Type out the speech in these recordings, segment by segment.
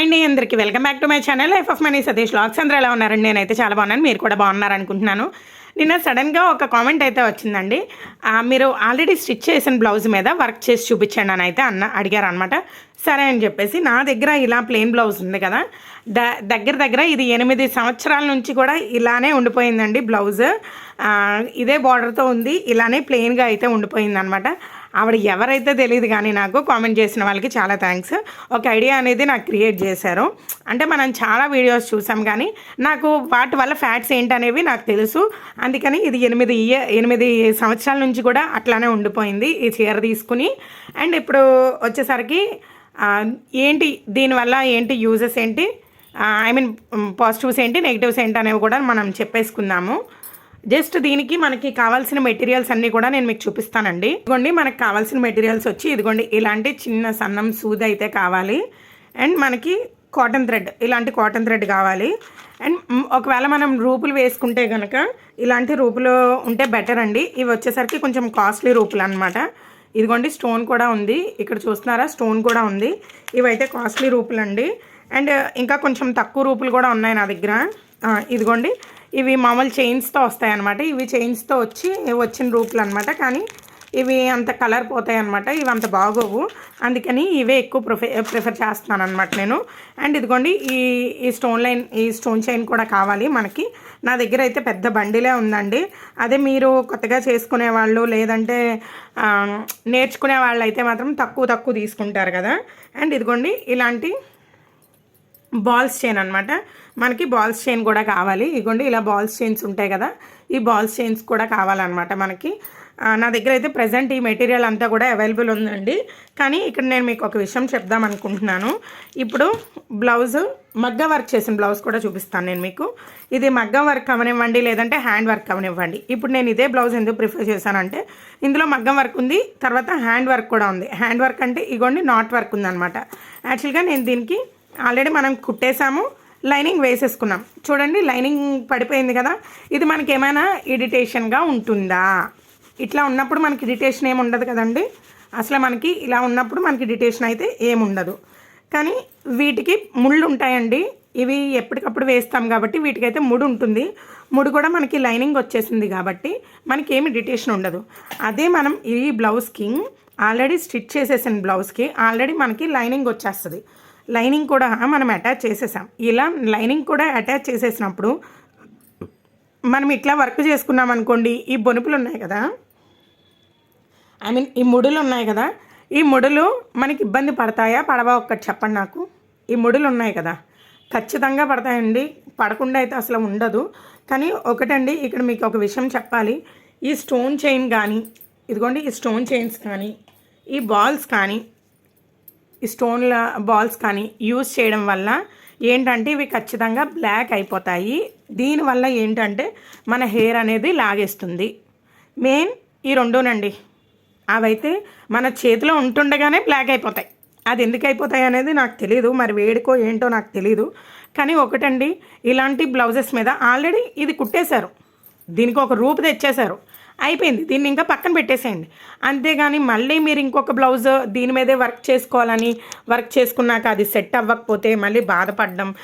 Hi అండి అందరికీ welcome back to my channel life of money Satish lakhs అందరూ ఎలా ఉన్నారండి? నేనైతే చాలా బాగున్నాను మీరు కూడా బాగున్నారు అనుకుంటున్నాను నిన్న సడన్గా ఒక కామెంట్ అయితే వచ్చిందండి. మీరు ఆల్రెడీ స్టిచ్ చేసిన బ్లౌజ్ మీద వర్క్ చేసి చూపించండి అని అయితే అన్న అడిగారు అనమాట సరే అని చెప్పేసి నా దగ్గర ఇలా ప్లెయిన్ బ్లౌజ్ ఉంది కదా ద దగ్గర దగ్గర ఇది ఎనిమిది సంవత్సరాల నుంచి కూడా ఇలానే ఉండిపోయిందండి బ్లౌజ్. ఇదే బార్డర్తో ఉంది ఇలానే ప్లెయిన్గా అయితే ఉండిపోయింది అనమాట ఆవిడ ఎవరైతే తెలియదు కానీ నాకు కామెంట్ చేసిన వాళ్ళకి చాలా థ్యాంక్స్ ఒక ఐడియా అనేది నాకు క్రియేట్ చేశారు. అంటే మనం చాలా వీడియోస్ చూసాం కానీ నాకు వాటి వల్ల ఫ్యాట్స్ ఏంటనేవి నాకు తెలుసు. అందుకని ఇది ఎనిమిది ఇయర్ ఎనిమిది సంవత్సరాల నుంచి కూడా అట్లానే ఉండిపోయింది ఈ చీర తీసుకుని. అండ్ ఇప్పుడు వచ్చేసరికి ఏంటి దీనివల్ల ఏంటి యూజెస్ ఏంటి? ఐ మీన్ పాజిటివ్స్ ఏంటి నెగిటివ్స్ ఏంటి అనేవి కూడా మనం చెప్పేసుకుందాము. జస్ట్ దీనికి మనకి కావాల్సిన మెటీరియల్స్ అన్నీ కూడా నేను మీకు చూపిస్తానండి. ఇదిగోండి మనకి కావాల్సిన మెటీరియల్స్ వచ్చి ఇదిగోండి ఇలాంటి చిన్న సన్నం సూది అయితే కావాలి. అండ్ మనకి కాటన్ థ్రెడ్ ఇలాంటి కాటన్ థ్రెడ్ కావాలి. అండ్ ఒకవేళ మనం రూపులు వేసుకుంటే కనుక ఇలాంటి రూపులు ఉంటే బెటర్ అండి. ఇవి వచ్చేసరికి కొంచెం కాస్ట్లీ రూపులు అనమాట ఇదిగోండి స్టోన్ కూడా ఉంది. ఇక్కడ చూస్తున్నారా? స్టోన్ కూడా ఉంది. ఇవైతే కాస్ట్లీ రూపులు అండి అండ్ ఇంకా కొంచెం తక్కువ రూపులు కూడా ఉన్నాయి నా దగ్గర. ఇదిగోండి ఇవి మామూలు చైన్స్తో వస్తాయి అనమాట ఇవి చైన్స్తో వచ్చి వచ్చిన రూపులు అనమాట కానీ ఇవి అంత కలర్ పోతాయి అనమాట ఇవి అంత బాగోవు. అందుకని ఇవే ఎక్కువ ప్రిఫర్ ప్రిఫర్ చేస్తున్నాను అనమాట నేను. అండ్ ఇదిగోండి ఈ ఈ స్టోన్ లైన్ ఈ స్టోన్ చైన్ కూడా కావాలి మనకి. నా దగ్గర అయితే పెద్ద బండిలే ఉందండి. అదే మీరు కొత్తగా చేసుకునే వాళ్ళు లేదంటే నేర్చుకునే వాళ్ళు అయితే మాత్రం తక్కువ తక్కువ తీసుకుంటారు కదా. అండ్ ఇదిగోండి ఇలాంటి బాల్స్ చైన్ అనమాట మనకి బాల్స్ చైన్ కూడా కావాలి. ఇగోండి ఇలా బాల్స్ చైన్స్ ఉంటాయి కదా. ఈ బాల్స్ చైన్స్ కూడా కావాలన్నమాట మనకి. నా దగ్గర అయితే ప్రజెంట్ ఈ మెటీరియల్ అంతా కూడా అవైలబుల్ ఉందండి. కానీ ఇక్కడ నేను మీకు ఒక విషయం చెప్దాం అనుకుంటున్నాను. ఇప్పుడు బ్లౌజ్ మగ్గ వర్క్ చేసిన బ్లౌజ్ కూడా చూపిస్తాను నేను మీకు. ఇది మగ్గం వర్క్ అవనివ్వండి లేదంటే హ్యాండ్ వర్క్ అవనివ్వండి. ఇప్పుడు నేను ఇదే బ్లౌజ్ ఎందుకు ప్రిఫర్ చేశానంటే ఇందులో మగ్గం వర్క్ ఉంది తర్వాత హ్యాండ్ వర్క్ కూడా ఉంది. హ్యాండ్ వర్క్ అంటే ఇగోండి నాట్ వర్క్ ఉందన్నమాట. యాక్చువల్గా నేను దీనికి ఆల్రెడీ మనం కుట్టేసాము లైనింగ్ వేసేసుకున్నాం. చూడండి లైనింగ్ పడిపోయింది కదా. ఇది మనకి ఏమైనా ఇరిటేషన్గా ఉంటుందా? ఇట్లా ఉన్నప్పుడు మనకి ఇరిటేషన్ ఏమి ఉండదు కదండి. అసలు మనకి ఇలా ఉన్నప్పుడు మనకి ఇరిటేషన్ అయితే ఏముండదు కానీ వీటికి ముళ్ళు ఉంటాయండి. ఇవి ఎప్పటికప్పుడు వేస్తాం కాబట్టి వీటికైతే ముడి ఉంటుంది. ముడి కూడా మనకి లైనింగ్ వచ్చేసింది కాబట్టి మనకి ఏమి ఇరిటేషన్ ఉండదు. అదే మనం ఈ బ్లౌజ్కి ఆల్రెడీ స్టిచ్ చేసేసిన బ్లౌజ్కి ఆల్రెడీ మనకి లైనింగ్ వచ్చేస్తుంది. లైనింగ్ కూడా మనం అటాచ్ చేసేసాం. ఇలా లైనింగ్ కూడా అటాచ్ చేసేసినప్పుడు మనం ఇట్లా వర్క్ చేసుకున్నాం అనుకోండి ఈ బొనుపులు ఉన్నాయి కదా? ఐ మీన్ ఈ ముడులు ఉన్నాయి కదా? ఈ ముడులు మనకి ఇబ్బంది పడతాయా? పడవా ఒక్కటి చెప్పండి నాకు. ఈ ముడులు ఉన్నాయి కదా? ఖచ్చితంగా పడతాయండి. పడకుండా అయితే అసలు ఉండదు. కానీ ఒకటండి ఇక్కడ మీకు ఒక విషయం చెప్పాలి. ఈ స్టోన్ చైన్ కానీ ఇదిగోండి ఈ స్టోన్ చైన్స్ కానీ ఈ బాల్స్ కానీ ఈ స్టోన్ల బాల్స్ కానీ యూజ్ చేయడం వల్ల ఏంటంటే ఇవి ఖచ్చితంగా బ్లాక్ అయిపోతాయి. దీనివల్ల ఏంటంటే మన హెయిర్ అనేది లాగేస్తుంది. మెయిన్ ఈ రెండునండి. అవైతే మన చేతిలో ఉంటుండగానే బ్లాక్ అయిపోతాయి. అది ఎందుకు అయిపోతాయి అనేది నాకు తెలియదు మరి వేడికో ఏంటో నాకు తెలియదు కానీ ఒకటండి ఇలాంటి బ్లౌజెస్ మీద ఆల్రెడీ ఇది కుట్టేశారు. దీనికి ఒక రూపు తెచ్చేశారు. అయిపోయింది. దీన్ని ఇంకా పక్కన పెట్టేసేయండి. అంతేగాని మళ్ళీ మీరు ఇంకొక బ్లౌజ్ దీని మీదే వర్క్ చేసుకోవాలని వర్క్ చేసుకున్నాక అది సెట్ అవ్వకపోతే మళ్ళీ బాధపడడం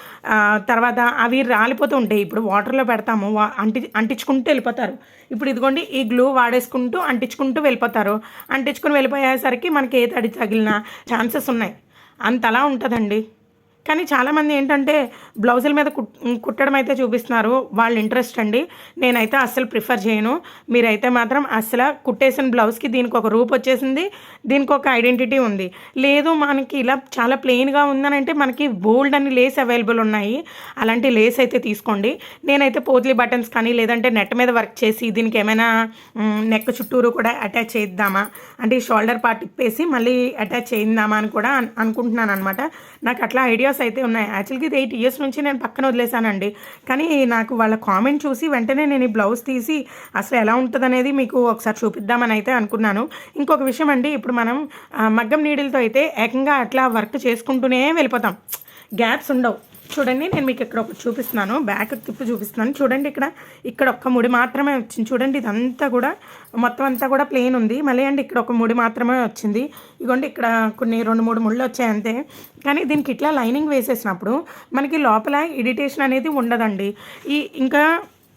తర్వాత అవి రాలిపోతూ ఉంటాయి. ఇప్పుడు వాటర్లో పెడతాము వా- అంటి అంటించుకుంటూ వెళ్ళిపోతారు. ఇప్పుడు ఇదిగోండి ఈ గ్లూ వాడేసుకుంటూ అంటించుకుంటూ వెళ్ళిపోతారు. అంటించుకుని వెళ్ళిపోయేసరికి మనకి ఏ తడి తగిలిన ఛాన్సెస్ ఉన్నాయి. అంతలా ఉంటుందండి. కానీ చాలామంది ఏంటంటే బ్లౌజుల మీద కుట్ కుట్టడం అయితే చూపిస్తున్నారు. వాళ్ళ ఇంట్రెస్ట్ అండి. నేనైతే అస్సలు ప్రిఫర్ చేయను. మీరైతే మాత్రం అసలు కుట్టేసిన బ్లౌజ్కి దీనికి ఒక రూప్ వచ్చేసింది. దీనికి ఒక ఐడెంటిటీ ఉంది. లేదు మనకి ఇలా చాలా ప్లెయిన్గా ఉందనంటే మనకి బోల్డ్ అని లేస్ అవైలబుల్ ఉన్నాయి. అలాంటి లేస్ అయితే తీసుకోండి. నేనైతే పోత్లీ బటన్స్ కానీ లేదంటే నెట్ మీద వర్క్ చేసి దీనికి ఏమైనా నెక్ చుట్టూరు కూడా అటాచ్ చేద్దామా? అంటే ఈ షోల్డర్ పార్ట్ ఇప్పేసి మళ్ళీ అటాచ్ చేయిందామా అని కూడా అనుకుంటున్నాను అనమాట నాకు అట్లా ఐడియాస్ అయితే ఉన్నాయి. యాక్చువల్గా ఇది ఎయిట్ ఇయర్స్ నుంచి నేను పక్కన వదిలేశానండి. కానీ నాకు వాళ్ళ కామెంట్ చూసి వెంటనే నేను ఈ బ్లౌజ్ తీసి అసలు ఎలా ఉంటుంది అనేది మీకు ఒకసారి చూపిద్దామని అయితే అనుకున్నాను. ఇంకొక విషయం అండి ఇప్పుడు మనం మగ్గం నీడిల్తో అయితే ఏకంగా అట్లా వర్క్ చేసుకుంటూనే వెళ్ళిపోతాం. గ్యాప్స్ ఉండవు. చూడండి నేను మీకు ఇక్కడ ఒకటి చూపిస్తున్నాను. బ్యాక్ తిప్పి చూపిస్తున్నాను. చూడండి ఇక్కడ ఇక్కడ ఒక్క ముడి మాత్రమే వచ్చింది. చూడండి ఇదంతా కూడా మొత్తం అంతా కూడా ప్లెయిన్ ఉంది. మళ్ళీ అండి ఇక్కడ ఒక ముడి మాత్రమే వచ్చింది. ఇదిగోండి ఇక్కడ కొన్ని రెండు మూడు ముళ్ళు వచ్చాయి అంతే. కానీ దీనికి ఇట్లా లైనింగ్ వేసేసినప్పుడు మనకి లోపల ఎడిటేషన్ అనేది ఉండదండి. ఈ ఇంకా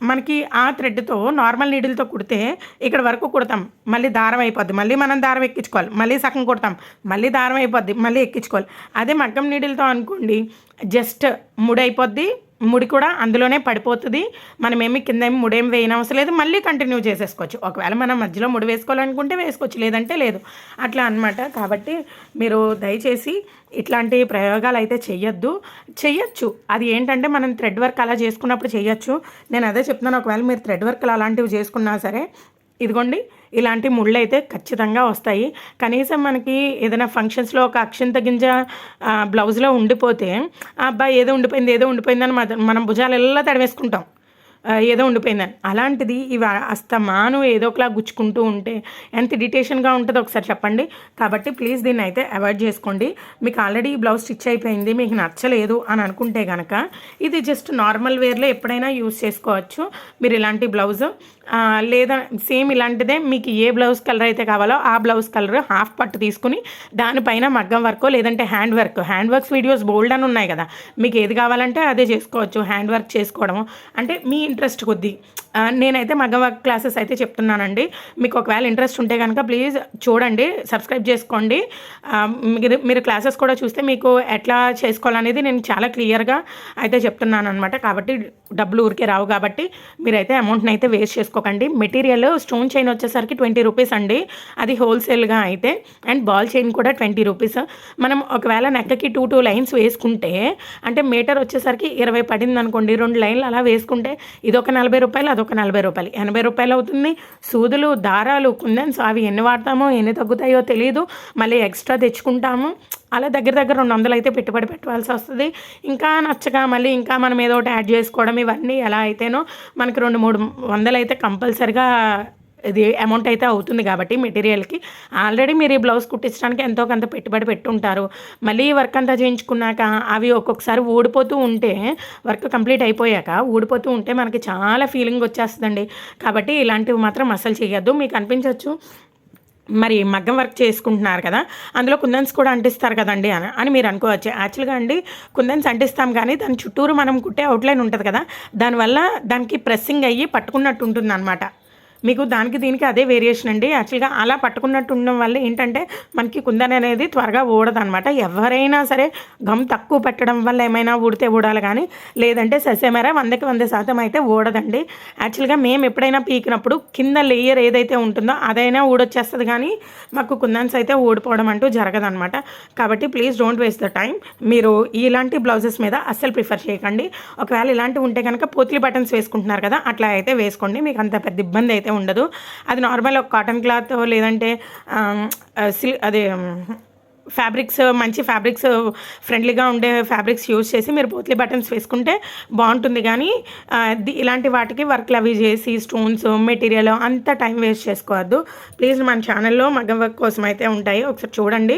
మనకి ఆ థ్రెడ్తో నార్మల్ నీడిల్తో కుడితే ఇక్కడ వరకు కుడతాం. మళ్ళీ దారం అయిపోద్ది. మళ్ళీ మనం దారం ఎక్కించుకోవాలి. మళ్ళీ సగం కుడతాం. మళ్ళీ దారం అయిపోద్ది. మళ్ళీ ఎక్కించుకోవాలి. అదే మగ్గం నీడిల్తో అనుకోండి జస్ట్ ముడి అయిపోద్ది ముడి కూడా అందులోనే పడిపోతుంది. మనమేమి కింద ఏమి ముడేం వేయనవసరం లేదు. మళ్ళీ కంటిన్యూ చేసేసుకోవచ్చు. ఒకవేళ మనం మధ్యలో ముడి వేసుకోవాలనుకుంటే వేసుకోవచ్చు. లేదంటే లేదు. అట్లా అనమాట కాబట్టి మీరు దయచేసి ఇట్లాంటి ప్రయోగాలు అయితే చెయ్యొద్దు. చెయ్యొచ్చు. అది ఏంటంటే మనం థ్రెడ్ వర్క్ అలా చేసుకున్నప్పుడు చేయొచ్చు నేను అదే చెప్తున్నాను. ఒకవేళ మీరు థ్రెడ్ వర్క్లు అలాంటివి చేసుకున్నా సరే ఇదిగోండి ఇలాంటి ముళ్ళు అయితే ఖచ్చితంగా వస్తాయి. కనీసం మనకి ఏదైనా ఫంక్షన్స్లో ఒక అక్షంత గింజ బ్లౌజ్లో ఉండిపోతే అబ్బాయి ఏదో ఉండిపోయింది ఏదో ఉండిపోయిందని మనం భుజాలు ఎలా తడివేసుకుంటాం ఏదో ఉండిపోయిందని అలాంటిది ఇవి అస్తమాను ఏదో ఒకలా గుచ్చుకుంటూ ఉంటే ఎంత ఇరిటేషన్గా ఉంటుందో ఒకసారి చెప్పండి. కాబట్టి ప్లీజ్ దీన్ని అయితే అవాయిడ్ చేసుకోండి. మీకు ఆల్రెడీ ఈ బ్లౌజ్ స్టిచ్ అయిపోయింది మీకు నచ్చలేదు అని అనుకుంటే కనుక ఇది జస్ట్ నార్మల్ వేర్లో ఎప్పుడైనా యూస్ చేసుకోవచ్చు. మీరు ఇలాంటి బ్లౌజ్ లేదా సేమ్ ఇలాంటిదే మీకు ఏ బ్లౌజ్ కలర్ అయితే కావాలో ఆ బ్లౌజ్ కలర్ హాఫ్ పట్టు తీసుకుని దానిపైన మగ్గం వర్క్ లేదంటే hand work hand works videos బోల్డ్ అని ఉన్నాయి కదా. మీకు ఏది కావాలంటే అదే చేసుకోవచ్చు హ్యాండ్ వర్క్ చేసుకోవడం అంటే మీ ఇంట్రెస్ట్ కొద్దీ. నేనైతే మగ్గం క్లాసెస్ అయితే చెప్తున్నానండి. మీకు ఒకవేళ ఇంట్రెస్ట్ ఉంటే కనుక ప్లీజ్ చూడండి సబ్స్క్రైబ్ చేసుకోండి. మీరు మీరు క్లాసెస్ కూడా చూస్తే మీకు ఎట్లా చేసుకోవాలనేది నేను చాలా క్లియర్గా అయితే చెప్తున్నాను అనమాట కాబట్టి డబ్బులు ఊరికే రావు కాబట్టి మీరైతే అమౌంట్ని అయితే వేస్ట్ చేసుకోకండి. మెటీరియల్ స్టోన్ చైన్ వచ్చేసరికి ట్వంటీ రూపీస్ అండి. అది హోల్సేల్గా అయితే. అండ్ బాల్ చైన్ కూడా ట్వంటీ రూపీస్. మనం ఒకవేళ నెక్కకి టూ టూ లైన్స్ వేసుకుంటే అంటే మీటర్ వచ్చేసరికి ఇరవై పడింది అనుకోండి రెండు లైన్లు అలా వేసుకుంటే ఇది ఒక నలభై రూపాయలు అదొక నలభై రూపాయలు. ఎనభై రూపాయలు అవుతుంది. సూదులు దారాలు కుందన్స్ అవి ఎన్ని వాడతామో ఎన్ని తగ్గుతాయో తెలియదు మళ్ళీ ఎక్స్ట్రా తెచ్చుకుంటాము. అలా దగ్గర దగ్గర రెండు వందలు అయితే పెట్టుబడి పెట్టవలసి వస్తుంది. ఇంకా నచ్చక మళ్ళీ ఇంకా మనం ఏదో ఒకటి యాడ్ చేసుకోవడం ఇవన్నీ ఎలా అయితేనో మనకి రెండు మూడు వందలు అయితే కంపల్సరిగా ఇది అమౌంట్ అయితే అవుతుంది కాబట్టి మెటీరియల్కి ఆల్రెడీ మీరు ఈ బ్లౌజ్ కుట్టించడానికి ఎంతో కొంత పెట్టుబడి పెట్టుంటారు. మళ్ళీ వర్క్ అంతా చేయించుకున్నాక అవి ఒక్కొక్కసారి ఊడిపోతూ ఉంటే వర్క్ కంప్లీట్ అయిపోయాక ఊడిపోతూ ఉంటే మనకి చాలా ఫీలింగ్ వచ్చేస్తుందండి. కాబట్టి ఇలాంటివి మాత్రం అసలు చేయొద్దు. మీకు అనిపించవచ్చు మరి మగ్గం వర్క్ చేసుకుంటున్నారు కదా అందులో కుందన్స్ కూడా అంటిస్తారు కదండి అని అని మీరు అనుకోవచ్చు. యాక్చువల్గా అండి కుందన్స్ అంటిస్తాం కానీ దాని చుట్టూరు మనం కుట్టే అవుట్లైన్ ఉంటుంది కదా దానివల్ల దానికి ప్రెస్సింగ్ అయ్యి పట్టుకున్నట్టు ఉంటుంది అనమాట మీకు దానికి దీనికి అదే వేరియేషన్ అండి. యాక్చువల్గా అలా పట్టుకున్నట్టు ఉండడం వల్ల ఏంటంటే మనకి కుందన్ అనేది త్వరగా ఊడదనమాట ఎవరైనా సరే గమ్ తక్కువ పెట్టడం వల్ల ఏమైనా ఊడితే ఊడాలి కానీ లేదంటే ససేమరా వందకి వంద శాతం అయితే ఊడదండి. యాక్చువల్గా మేము ఎప్పుడైనా పీకినప్పుడు కింద లేయర్ ఏదైతే ఉంటుందో అదైనా ఊడొచ్చేస్తుంది కానీ మాకు కుందన్స్ అయితే ఊడిపోవడం అంటూ జరగదనమాట కాబట్టి please don't waste the time మీరు ఇలాంటి బ్లౌజెస్ మీద అస్సలు ప్రిఫర్ చేయకండి. ఒకవేళ ఇలాంటివి ఉంటే కనుక పోతులి బటన్స్ వేసుకుంటున్నారు కదా అట్లా అయితే వేసుకోండి. మీకు అంత పెద్ద ఇబ్బంది అయితే ఉండదు అది నార్మల్ ఒక కాటన్ క్లాత్ లేదంటే సిల్ అదే ఫ్యాబ్రిక్స్ మంచి ఫ్యాబ్రిక్స్ ఫ్రెండ్లీగా ఉండే ఫ్యాబ్రిక్స్ యూజ్ చేసి మీరు పోత్లీ బటన్స్ వేసుకుంటే బాగుంటుంది. కానీ ఇలాంటి వాటికి వర్క్లు అవి చేసి స్టోన్స్ మెటీరియల్ అంత టైం వేస్ట్ చేసుకోవద్దు. ప్లీజ్ మన ఛానల్లో మగం వర్క్ కోసం అయితే ఉంటాయి. ఒకసారి చూడండి.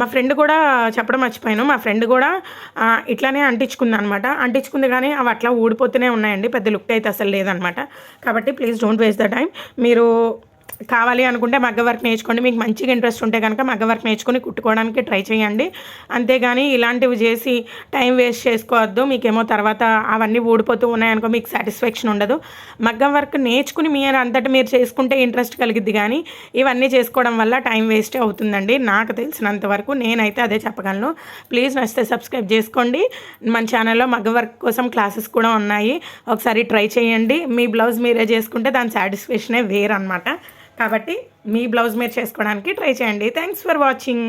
మా ఫ్రెండ్ కూడా చెప్పడం మర్చిపోయాను. మా ఫ్రెండ్ కూడా ఇట్లానే అంటించుకుంది అనమాట అంటించుకుంది కానీ అవి అట్లా ఊడిపోతూనే ఉన్నాయండి. పెద్ద లుక్ అయితే అసలు లేదనమాట కాబట్టి please don't waste the time మీరు కావాలి అనుకుంటే మగ్గ వర్క్ నేర్చుకోండి. మీకు మంచిగా ఇంట్రెస్ట్ ఉంటే కనుక మగ్గ వర్క్ నేర్చుకుని కుట్టుకోవడానికి ట్రై చేయండి. అంతేగాని ఇలాంటివి చేసి టైం వేస్ట్ చేసుకోవద్దు. మీకేమో తర్వాత అవన్నీ ఊడిపోతూ ఉన్నాయనుకో మీకు సాటిస్ఫాక్షన్ ఉండదు. మగ్గం వర్క్ నేర్చుకుని మీ అంతటి మీరు చేసుకుంటే ఇంట్రెస్ట్ కలిగిద్ది కానీ ఇవన్నీ చేసుకోవడం వల్ల టైం వేస్టే అవుతుందండి. నాకు తెలిసినంత వరకు నేనైతే అదే చెప్పగలను. ప్లీజ్ నచ్చితే సబ్స్క్రైబ్ చేసుకోండి. మన ఛానల్లో మగ్గ వర్క్ కోసం క్లాసెస్ కూడా ఉన్నాయి. ఒకసారి ట్రై చేయండి. మీ బ్లౌజ్ మీరే చేసుకుంటే దాని సాటిస్ఫాక్షనే వేరనమాట కాబట్టి మీ బ్లౌజ్ మీరు చేసుకోవడానికి ట్రై చేయండి. Thanks for watching